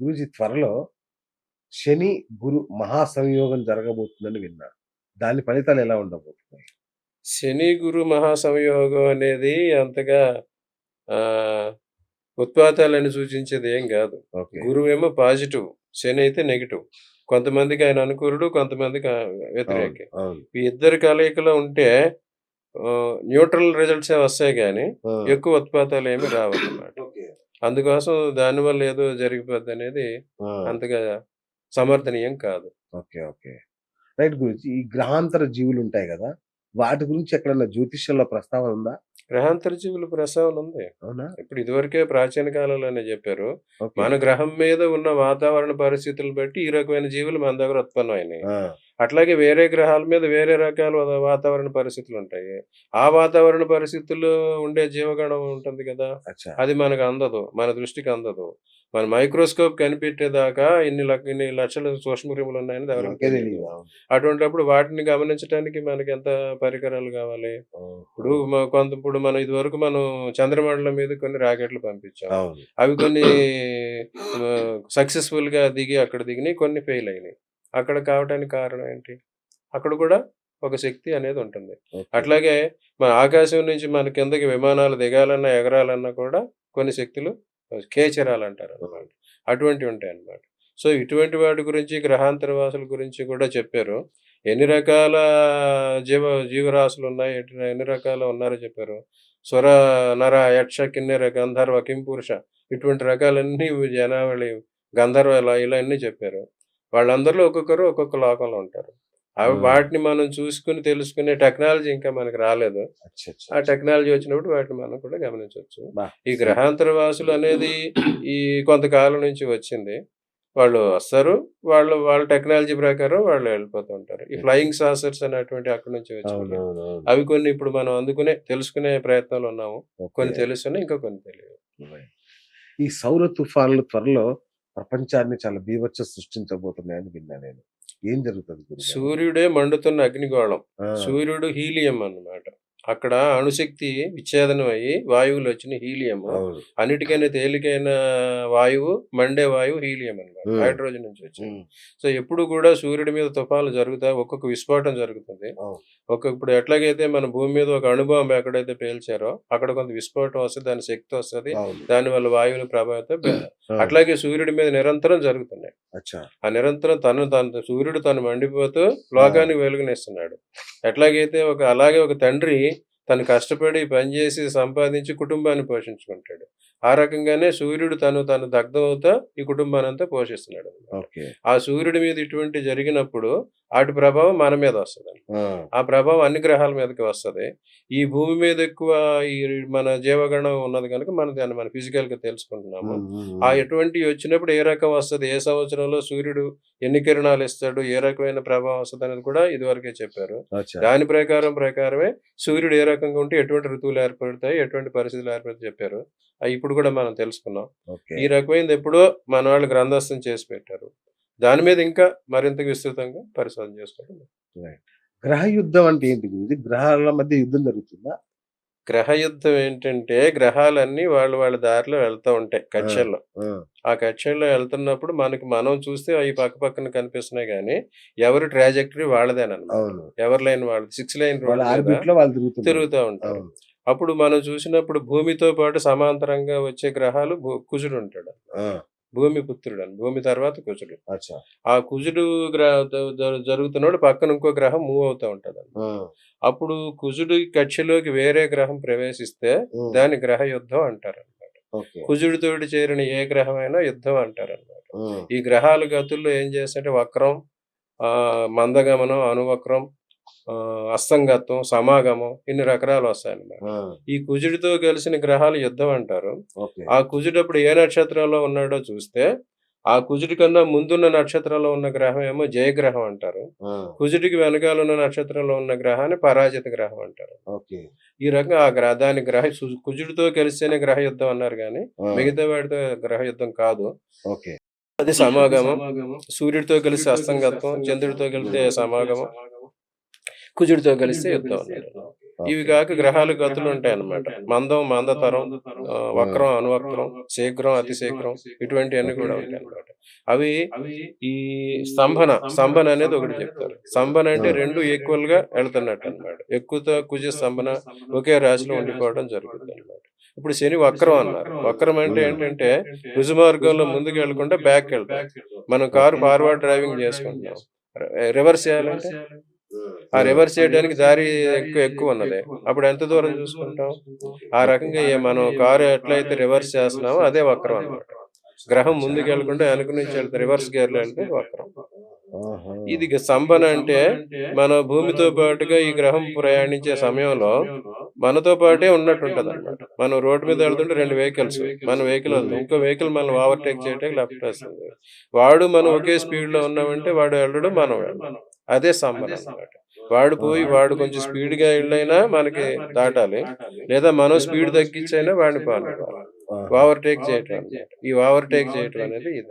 గురూజీ త్వరలో శని గురు మహాసంయోగం జరగబోతుందని విన్నా దాని ఫలితాలు ఎలా ఉండబోతున్నాయి? శని గురు మహాసంయోగం అనేది అంతగా ఆ, ఉత్పాతాలని సూచించేది ఏం కాదు. ఓకే. గురువు ఏమో పాజిటివ్ శని అయితే నెగిటివ్. కొంతమందికి ఆయన అనుకూలుడు కొంతమందికి వ్యతిరేకి. ఈ ఇద్దరు కలయికలో ఉంటే న్యూట్రల్ రిజల్ట్సే వస్తాయి కానీ ఎక్కువ ఉత్పాతాలు ఏమి రావన్నమాట. అందుకోసం దానివల్ల ఏదో జరిగిపోద్ది అనేది అంతగా సమర్థనీయం కాదు. Okay okay. రైట్ గురించి ఈ గ్రహాంతర జీవులు ఉంటాయి కదా వాటి గురించి ఎక్కడన్నా జ్యోతిష్యంలో ప్రస్తావన ఉందా? గ్రహాంతర జీవుల ప్రసవన ఉంది. అవునా? ఇప్పుడు ఇదివరకే ప్రాచీన కాలంలోనే చెప్పారు. మన గ్రహం మీద ఉన్న వాతావరణ పరిస్థితులు బట్టి ఈ రకమైన జీవులు మన దగ్గర ఉత్పన్నమైనాయి. అట్లాగే వేరే గ్రహాల మీద వేరే రకాల వాతావరణ పరిస్థితులు ఉంటాయి. ఆ వాతావరణ పరిస్థితుల్లో ఉండే జీవగణం ఉంటుంది కదా. అది మనకు అందదు. మన దృష్టికి అందదు. మన మైక్రోస్కోప్ కనిపెట్టేదాకా ఇన్ని లక్ష ఇన్ని లక్షల సూక్ష్మక్రిములు ఉన్నాయని తెలియదు. అటువంటిప్పుడు వాటిని గమనించడానికి మనకి ఎంత పరికరాలు కావాలి? ఇప్పుడు కొంత ఇప్పుడు మనం ఇదివరకు మనం చంద్రమండలం మీద కొన్ని రాకెట్లు పంపించాం. అవి కొన్ని సక్సెస్ఫుల్గా దిగి అక్కడ దిగినాయి కొన్ని ఫెయిల్ అయినాయి. అక్కడ కావడానికి కారణం ఏంటి? అక్కడ కూడా ఒక శక్తి అనేది ఉంటుంది. అట్లాగే మన ఆకాశం నుంచి మన కిందకి విమానాలు దిగాలన్నా ఎగరాలన్నా కూడా కొన్ని శక్తులు కేచరాలు అంటారు అన్నమాట. అటువంటివి ఉంటాయి అన్నమాట సో ఇటువంటి వాటి గురించి గ్రహాంతర వాసుల గురించి కూడా చెప్పారు. ఎన్ని రకాల జీవ జీవరాశులు ఉన్నాయి? ఎన్ని ఎన్ని రకాలు ఉన్నారో చెప్పారు. స్వర నర యక్ష కిన్నెర గంధర్వ కింపురుష ఇటువంటి రకాలన్నీ జనావళి గంధర్వ ఇలా ఇలా అన్నీ చెప్పారు. వాళ్ళందరిలో ఒక్కొక్కరు ఒక్కొక్క లోకంలో ఉంటారు. అవి. వాటిని మనం చూసుకుని తెలుసుకునే టెక్నాలజీ ఇంకా మనకు రాలేదు. ఆ టెక్నాలజీ వచ్చినప్పుడు వాటిని మనం కూడా గమనించవచ్చు. ఈ గ్రహాంతర వాసులు అనేది ఈ కొంతకాలం నుంచి వచ్చింది. వాళ్ళు వస్తారు. వాళ్ళు వాళ్ళ టెక్నాలజీ ప్రకారం వాళ్ళు వెళ్ళిపోతూ ఉంటారు. ఈ ఫ్లయింగ్ సాసర్స్ అనేటువంటి అక్కడి నుంచి అవును. అవి కొన్ని ఇప్పుడు మనం అందుకునే తెలుసుకునే ప్రయత్నంలో ఉన్నాము. కొన్ని తెలుస్తున్నాయి ఇంకా కొన్ని తెలియదు ఈ సౌర తుఫాన్లు త్వరలో ప్రపంచాన్ని చాలా బీభత్స సృష్టించబోతున్నాయని విన్నా నేను. ఏం జరుగుతుంది? సూర్యుడే మండుతున్న అగ్నిగోళం. సూర్యుడు హీలియం అన్నమాట. అక్కడ అణుశక్తి విచ్ఛేదనం అయ్యి వాయువులు వచ్చిన హీలియం. అన్నిటికైనా తేలికైన వాయువు మండే వాయువు హీలియం అన్నమాట. Hmm. హైడ్రోజన్ నుంచి వచ్చింది. సో ఎప్పుడు కూడా సూర్యుడి మీద తుఫాన్లు జరుగుతాయి ఒక్కొక్క విస్ఫోటం జరుగుతుంది. అవును. ఒక ఇప్పుడు ఎట్లాగైతే మన భూమి మీద ఒక అణుబాంబు ఎక్కడైతే పేల్చారో అక్కడ కొంత విస్ఫోటం వస్తుంది దాని శక్తి వస్తుంది అవును. దానివల్ల వాయువుల ప్రభావితం అట్లాగే సూర్యుడి మీద నిరంతరం జరుగుతున్నాయి. ఆ నిరంతరం తను తను సూర్యుడు తను మండిపోతూ లోకానికి వెలుగునిస్తున్నాడు. ఎట్లాగైతే ఒక అలాగే ఒక తండ్రి తను కష్టపడి పనిచేసి సంపాదించి కుటుంబాన్ని పోషించుకుంటాడు. ఆ రకంగానే సూర్యుడు తను తను దగ్ధం అవుతా ఈ కుటుంబాన్ని అంతా పోషిస్తున్నాడు ఆ సూర్యుడి మీద ఇటువంటి జరిగినప్పుడు వాటి ప్రభావం మన మీద వస్తుంది ఆ, ప్రభావం అన్ని గ్రహాల మీదకి వస్తుంది. ఈ భూమి మీద ఎక్కువ ఈ మన జీవగణం ఉన్నది కనుక మనం దాన్ని మన ఫిజికల్గా తెలుసుకుంటున్నాము ఆ. ఎటువంటి వచ్చినప్పుడు ఏ రకం వస్తుంది? ఏ సంవత్సరంలో సూర్యుడు ఎన్ని కిరణాలు ఇస్తాడు? ఏ రకమైన ప్రభావం వస్తుంది అనేది కూడా ఇదివరకే చెప్పారు. దాని ప్రకారం ప్రకారమే సూర్యుడు ఏ రకంగా ఉంటే ఎటువంటి ఋతువులు ఏర్పడతాయి ఎటువంటి పరిస్థితులు ఏర్పడతాయి చెప్పారు. అవి ఇప్పుడు కూడా మనం తెలుసుకున్నాం. ఈ రకమైనది ఎప్పుడో మన వాళ్ళు గ్రంథస్థం చేసి పెట్టారు. దాని మీద ఇంకా మరింత విస్తృతంగా పరిశోధన చేసుకోవడం. గ్రహ యుద్ధం అంటే ఏంటి గురుజీ? గ్రహాల మధ్య యుద్ధం జరుగుతుందా? గ్రహ యుద్ధం ఏంటంటే గ్రహాలన్నీ వాళ్ళ వాళ్ళ దారిలో వెళ్తూ ఉంటాయి కక్షల్లో. ఆ, కక్షల్లో వెళ్తున్నప్పుడు మనకి మనం చూస్తే అవి పక్క పక్కన కనిపిస్తున్నాయి కానీ ఎవరి ట్రాజెక్టరీ వాళ్ళదేనమాట ఎవరి లైన్ వాళ్ళది సిక్స్ లైన్ వాళ్ళ వాళ్ళు తిరుగుతూ ఉంటారు. అప్పుడు మనం చూసినప్పుడు భూమితో పాటు సమాంతరంగా వచ్చే గ్రహాలు కుజుడు ఉంటాడు. భూమి పుత్రుడు అని భూమి తర్వాత కుజుడు. ఆ కుజుడు గ్రహ జరుగుతున్నప్పుడు పక్కన ఇంకో గ్రహం మూవ్ అవుతూ ఉంటది ఆ, అప్పుడు కుజుడి కక్షలోకి వేరే గ్రహం ప్రవేశిస్తే దాని గ్రహ యుద్ధం అంటారు కుజుడితోటి చేరిన ఏ గ్రహమైనా యుద్ధం అంటారు అనమాట ఈ గ్రహాల గతుల్లో ఏం చేస్తాయంటే వక్రం ఆ మందగమనం అనువక్రం అస్తంగత్వం సమాగమం ఇన్ని రకాలు వస్తాయన్నమాట. ఈ కుజుడితో కలిసిన గ్రహాలు యుద్ధం అంటారు. ఆ కుజుడు అప్పుడు ఏ నక్షత్రంలో ఉన్నాడో చూస్తే ఆ కుజుడి కన్నా ముందున్న నక్షత్రంలో ఉన్న గ్రహం ఏమో జయగ్రహం అంటారు. కుజుడికి వెనకాల ఉన్న నక్షత్రంలో ఉన్న గ్రహాన్ని పరాజిత గ్రహం అంటారు. ఓకే. ఈ రకంగా ఆ గ్రహ దాని గ్రహ కుజుడితో కలిస్తేనే గ్రహ యుద్ధం అన్నారు కానీ మిగతా వాటితో గ్రహ యుద్ధం కాదు. ఓకే. అది సమాగమం. సూర్యుడితో కలిసి అస్తంగత్వం చంద్రుడితో కలిస్తే సమాగమం. కుజుడితో కలిస్తే యుద్ధం అన్నారు ఇవి కాక గ్రహాలు గతులు ఉంటాయి అన్నమాట. మందం మందతరం వక్రం అనువక్రం శీఘ్రం అతి శీఘ్రం ఇటువంటివన్నీ కూడా ఉంటాయి అన్నమాట. అవి ఈ స్తంభన స్తంభన అనేది ఒకటి చెప్తారు. స్తంభన అంటే రెండు ఈక్వల్గా వెళ్తున్నట్టు అన్నమాట. ఎక్కువతో కుజ స్తంభన ఒకే రాశిలో ఉండిపోవడం జరుగుతుంది అన్నమాట. ఇప్పుడు శని వక్రం అన్నారు. వక్రం అంటే ఏంటంటే రుజు మార్గంలో ముందుకు వెళ్ళకుండా బ్యాక్ వెళ్తాం. మనం కారు ఫార్వర్డ్ డ్రైవింగ్ చేసుకుంటున్నాం. రివర్స్ చేయాలంటే ఆ రివర్స్ చేయడానికి దారి ఎక్కువ ఎక్కువ ఉన్నది. అప్పుడు ఎంత దూరం చూసుకుంటాం? ఆ రకంగా మనం కారు ఎట్లయితే రివర్స్ చేస్తున్నామో అదే వక్రం అన్నమాట. గ్రహం ముందుకు వెళ్ళకుండా వెనక నుంచి వెళ్తే రివర్స్ గేర్లో వెళ్తే వక్రం. ఇది స్తంభన అంటే మన భూమితో పాటుగా ఈ గ్రహం ప్రయాణించే సమయంలో మనతో పాటే ఉన్నట్టు ఉంటది. అనమాట మనం రోడ్డు మీద వెళ్తుంటే రెండు వెహికల్స్ మన వెహికల్ ఇంకో వెహికల్ మనం ఓవర్టేక్ చేయడానికి లెఫ్ట్ వస్తుంది వాడు మనం ఒకే స్పీడ్లో ఉన్నామంటే వాడు వెళ్ళడం మనం వెళ్ళడం అదే స్తంభన అన్నమాట. వాడు పోయి వాడు కొంచెం స్పీడ్గా వెళ్ళైనా మనకి దాటాలి. లేదా మనం స్పీడ్ తగ్గించైనా వాడిని ఆహా. ఓవర్టేక్ చేయటం ఈ ఓవర్టేక్ చేయటం అనేది.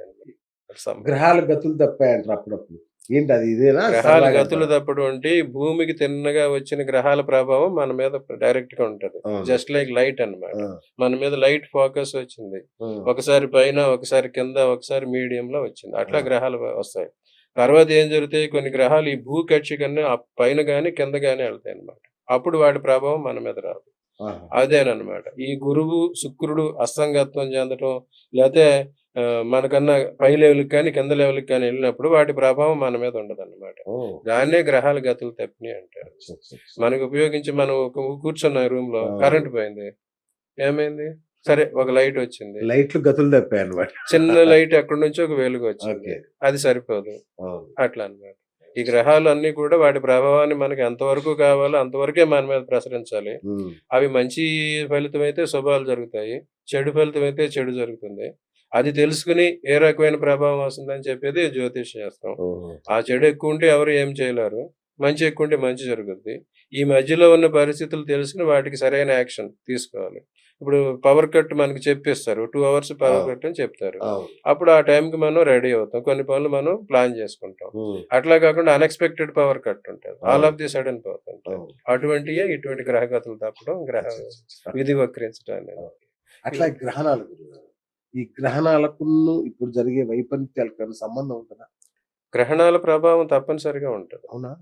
గ్రహాల గతులు తప్పాయంటారు అప్పుడప్పుడు. ఏంటి అది? ఇదేనా? గ్రహాల గతులు తప్పడం అంటే భూమికి తిన్నగా వచ్చిన గ్రహాల ప్రభావం మన మీద డైరెక్ట్గా ఉంటది. జస్ట్ లైక్ లైట్ అన్నమాట. ఆ, మన మీద లైట్ ఫోకస్ వచ్చింది. ఒకసారి పైన ఒకసారి కింద ఒకసారి మీడియం లో వచ్చింది. అట్లా. గ్రహాలు వస్తాయి. తర్వాత ఏం జరుగుతాయి? కొన్ని గ్రహాలు ఈ భూ కక్షి కన్నా ఆ పైన గాని కింద గాని వెళ్తాయి అన్నమాట. అప్పుడు వాటి ప్రభావం మన మీద రాదు. అదేనమాట ఈ గురువు శుక్రుడు అస్తంగత్వం చెందటం లేకపోతే మనకన్నా పై లెవెల్కి కానీ కింద లెవెల్కి కానీ వెళ్ళినప్పుడు వాటి ప్రభావం మన మీద ఉండదు అనమాట దాన్నే గ్రహాల గతులు తప్పినాయి అంటారు. మనకు ఉపయోగించి మనం కూర్చున్న రూమ్లో. కరెంట్ పోయింది. ఏమైంది? సరే ఒక లైట్ వచ్చింది. లైట్లు గతులు తప్పాయి అనమాట చిన్న లైట్ ఎక్కడి నుంచో ఒక వెలుగు వచ్చింది. అది సరిపోదు. అట్లా అన్నమాట. ఈ గ్రహాలు అన్ని కూడా వాటి ప్రభావాన్ని మనకి ఎంతవరకు కావాలో అంతవరకే మన మీద ప్రసరించాలి. అవి మంచి ఫలితం అయితే శుభాలు జరుగుతాయి. చెడు ఫలితం అయితే చెడు జరుగుతుంది. అది తెలుసుకుని ఏ రకమైన ప్రభావం వస్తుందని చెప్పేది జ్యోతిష్ శాస్త్రం. ఆ చెడు ఎక్కువ ఉంటే ఎవరు ఏం చేయలేరు. మంచి ఎక్కువ ఉంటే మంచి జరుగుద్ది. ఈ మధ్యలో ఉన్న పరిస్థితులు తెలుసుకుని వాటికి సరైన యాక్షన్ తీసుకోవాలి. ఇప్పుడు పవర్ కట్ మనకి చెప్పిస్తారు. టూ అవర్స్ పవర్ కట్ అని చెప్తారు. అప్పుడు ఆ టైంకి మనం రెడీ అవుతాం. కొన్ని పనులు మనం ప్లాన్ చేసుకుంటాం. అట్లా కాకుండా అన్ఎక్స్పెక్టెడ్ పవర్ కట్ ఉంటుంది. All of the sudden power ఉంటుంది. అవును. అటువంటియే ఇటువంటి గ్రహగతులు తప్పడం గ్రహ. విధి వక్రించడం అట్లా గ్రహణాలు. ఈ గ్రహణాలకు ఇప్పుడు జరిగే వైపరీత్యాలకు సంబంధం ఉంటుందా? గ్రహణాల ప్రభావం తప్పనిసరిగా ఉంటుంది. అవునా?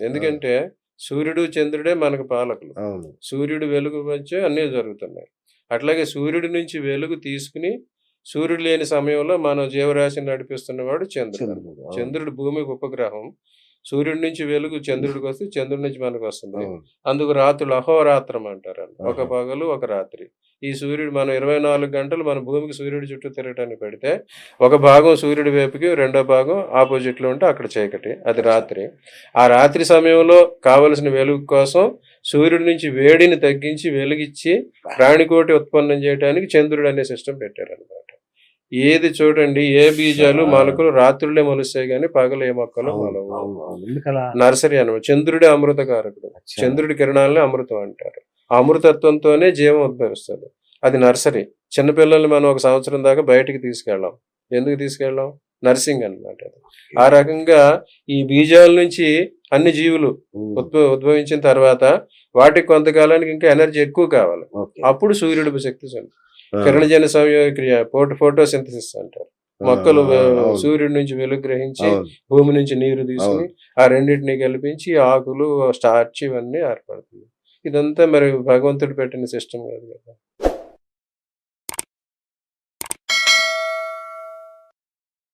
ఎందుకంటే సూర్యుడు చంద్రుడే మనకు పాలకులు. అవును. సూర్యుడు వెలుగు వచ్చే అన్నీ జరుగుతున్నాయి. అట్లాగే సూర్యుడి నుంచి వెలుగు తీసుకుని సూర్యుడు లేని సమయంలో మన జీవరాశిని నడిపిస్తున్నవాడు చంద్రుడు. చంద్రుడు, భూమికి ఉపగ్రహం. సూర్యుడి నుంచి వెలుగు చంద్రుడికి వస్తే చంద్రుడి నుంచి మనకు వస్తుంది. అందుకు రాత్రులు అహోరాత్రం అంటారు. ఒక. పగలు ఒక రాత్రి. ఈ సూర్యుడు మనం ఇరవై నాలుగు గంటలు మన భూమికి సూర్యుడి చుట్టూ తిరగటానికి పెడితే ఒక భాగం సూర్యుడి వైపుకి రెండో భాగం ఆపోజిట్లో ఉంటే అక్కడ చీకటి అది రాత్రి. ఆ రాత్రి సమయంలో కావలసిన వెలుగు కోసం సూర్యుడి నుంచి వేడిని తగ్గించి వెలుగిచ్చి ప్రాణికోటి ఉత్పన్నం చేయడానికి చంద్రుడు అనే సిస్టమ్ పెట్టారు అనమాట ఏది చూడండి ఏ బీజాలు మొలకలు రాత్రులే మొలుస్తాయి కానీ పగలు ఏ మొక్కలు మొలవు. నర్సరీ అనమాట. చంద్రుడే అమృతకారకుడు. చంద్రుడి కిరణాలని అమృతం అంటారు. అమృతత్వంతోనే జీవం ఉద్భవిస్తుంది. అది నర్సరీ. చిన్నపిల్లల్ని మనం ఒక సంవత్సరం దాకా బయటికి తీసుకెళ్ళాం. ఎందుకు తీసుకెళ్ళాం? నర్సింగ్ అన్నమాట అది. ఆ రకంగా ఈ బీజాల నుంచి అన్ని జీవులు ఉద్భవించిన తర్వాత వాటికి కొంతకాలానికి ఇంకా ఎనర్జీ ఎక్కువ కావాలి. అప్పుడు సూర్యుడు శక్తి కిరణజన సంయోగక్రియ ఫోటో ఫోటోసింథసిస్ అంటారు. మొక్కలు సూర్యుడి నుంచి వెలుగు గ్రహించి. భూమి నుంచి నీరు తీసుకుని ఆ రెండింటిని కల్పించి ఆకులు స్టార్చ్ ఇవన్నీ ఏర్పడుతుంది. ఇదంతా మరి భగవంతుడు పెట్టిన సిస్టమ్ కాదు కదా.